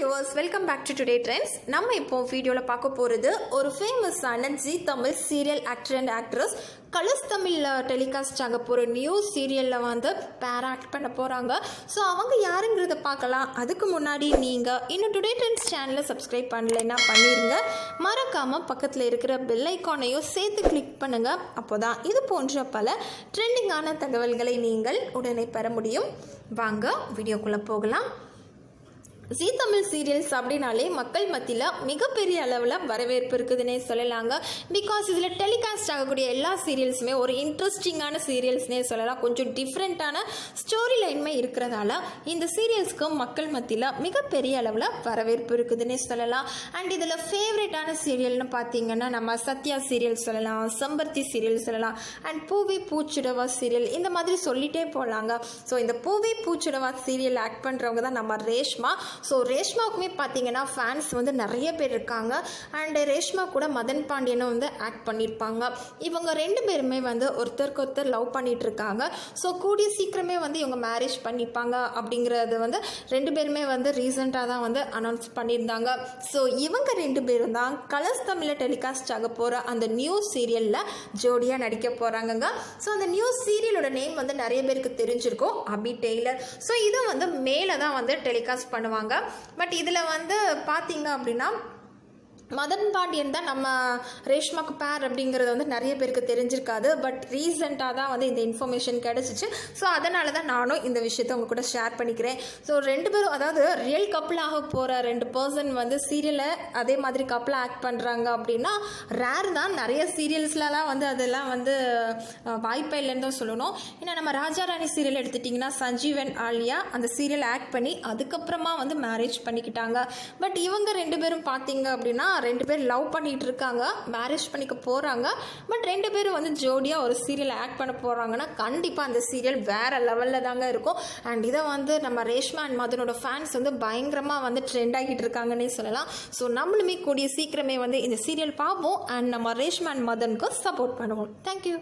Viewers welcome back to today trends நம்ம இப்போ வீடியோவில் பார்க்க போகிறது ஒரு ஃபேமஸான Zee Tamil serial actor and actress Colors தமிழில் டெலிகாஸ்ட் ஆக போகிற நியூ சீரியலில் வந்து பேர் ஆக்ட் பண்ண போகிறாங்க ஸோ அவங்க யாருங்கிறத பார்க்கலாம். அதுக்கு முன்னாடி நீங்கள் இன்னும் டுடே ட்ரெண்ட்ஸ் சேனலை சப்ஸ்கிரைப் பண்ணலைன்னா பண்ணிடுங்க மறக்காமல் பக்கத்தில் இருக்கிற பெல் ஐக்கானையும் சேர்த்து கிளிக் பண்ணுங்கள் அப்போ தான் இது போன்ற பல ட்ரெண்டிங்கான தகவல்களை நீங்கள் உடனே பெற முடியும். வாங்க வீடியோக்குள்ளே போகலாம். ஜி தமிழ் சீரியல்ஸ் அப்படின்னாலே மக்கள் மத்தியில் மிகப்பெரிய அளவில் வரவேற்பு இருக்குதுன்னே சொல்லலாங்க. பிகாஸ் இதில் டெலிகாஸ்ட் ஆகக்கூடிய எல்லா சீரியல்ஸுமே ஒரு இன்ட்ரெஸ்டிங்கான சீரியல்ஸ்னே சொல்லலாம். கொஞ்சம் டிஃப்ரெண்ட்டான ஸ்டோரி லைன்மே இருக்கிறதால இந்த சீரியல்ஸ்க்கு மக்கள் மத்தியில் மிகப்பெரிய அளவில் வரவேற்பு இருக்குதுன்னே சொல்லலாம். அண்ட் இதில் ஃபேவரட்டான சீரியல்னு பார்த்தீங்கன்னா நம்ம சத்யா சீரியல் சொல்லலாம் செம்பருத்தி சீரியல் சொல்லலாம் அண்ட் பூவி பூச்சுடவா சீரியல் இந்த மாதிரி சொல்லிட்டே போகலாங்க ஸோ இந்த பூவி பூச்சுடவா சீரியல் ஆக்ட் பண்ணுறவங்க தான் நம்ம ரேஷ்மா. ஸோ ரேஷ்மாவுக்குமே பார்த்தீங்கன்னா ஃபேன்ஸ் வந்து நிறைய பேர் இருக்காங்க. அண்டு ரேஷ்மா கூட மதன் பாண்டியனும் வந்து ஆக்ட் பண்ணியிருப்பாங்க இவங்க ரெண்டு பேருமே வந்து ஒருத்தருக்கு ஒருத்தர் லவ் பண்ணிட்டு இருக்காங்க. ஸோ கூடிய சீக்கிரமே வந்து இவங்க மேரேஜ் பண்ணிப்பாங்க அப்படிங்கிறது வந்து ரெண்டு பேருமே வந்து ரீசெண்டாக தான் வந்து அனௌன்ஸ் பண்ணியிருந்தாங்க. ஸோ இவங்க ரெண்டு பேரும் தான் கலர்ஸ் தமிழில் டெலிகாஸ்ட் ஆக போகிற அந்த நியூ சீரியலில் ஜோடியாக நடிக்க போகிறாங்கங்க ஸோ அந்த நியூ சீரியலோட நேம் வந்து நிறைய பேருக்கு தெரிஞ்சிருக்கும். அபி டெய்லர். ஸோ இது வந்து மேலே தான் வந்து டெலிகாஸ்ட் பண்ணுவாங்க. பட் இதில் வந்து பார்த்தீங்க அப்படின்னா மதன் பாண்டியன் தான் நம்ம ரேஷ்மாக்கு பேர் அப்படிங்கிறது வந்து நிறைய பேருக்கு தெரிஞ்சிருக்காது. பட் ரீசெண்டாக தான் வந்து இந்த இன்ஃபர்மேஷன் கிடச்சிச்சு. ஸோ அதனால தான் நானும் இந்த விஷயத்தை உங்கள் கூட ஷேர் பண்ணிக்கிறேன். ஸோ ரெண்டு பேரும் அதாவது ரியல் கப்புளாக போகிற ரெண்டு பர்சன் வந்து சீரியலை அதே மாதிரி கப்பில் ஆக்ட் பண்ணுறாங்க அப்படின்னா ரேர் தான். நிறைய சீரியல்ஸ்லலாம் வந்து அதெல்லாம் வந்து வாய்ப்பே இல்லைன்னு தான் சொல்லணும். ஏன்னா நம்ம ராஜா ராணி சீரியல் எடுத்துட்டிங்கன்னா சஞ்சீவன் ஆலியா அந்த சீரியல் ஆக்ட் பண்ணி அதுக்கப்புறமா வந்து மேரேஜ் பண்ணிக்கிட்டாங்க. பட் இவங்க ரெண்டு பேரும் பார்த்தீங்க அப்படின்னா ரெண்டு பேர் லவ் பண்ணிகிட்டு இருக்காங்க மேரேஜ் பண்ணிக்க போகிறாங்க பட் ரெண்டு பேரும் வந்து ஜோடியாக ஒரு சீரியல் ஆக்ட் பண்ண போகிறாங்கன்னா கண்டிப்பாக அந்த சீரியல் வேறு லெவலில் தாங்க இருக்கும். அண்ட் இதை வந்து நம்ம ரேஷ்மா அண்ட் மதனோட ஃபேன்ஸ் வந்து பயங்கரமாக வந்து ட்ரெண்ட் ஆகிட்டு இருக்காங்கன்னே சொல்லலாம். ஸோ நம்மளுமே கூடிய சீக்கிரமே வந்து இந்த சீரியல் பார்ப்போம். அண்ட் நம்ம ரேஷ்மா அண்ட் மதனுக்கு சப்போர்ட் பண்ணுவோம். Thank you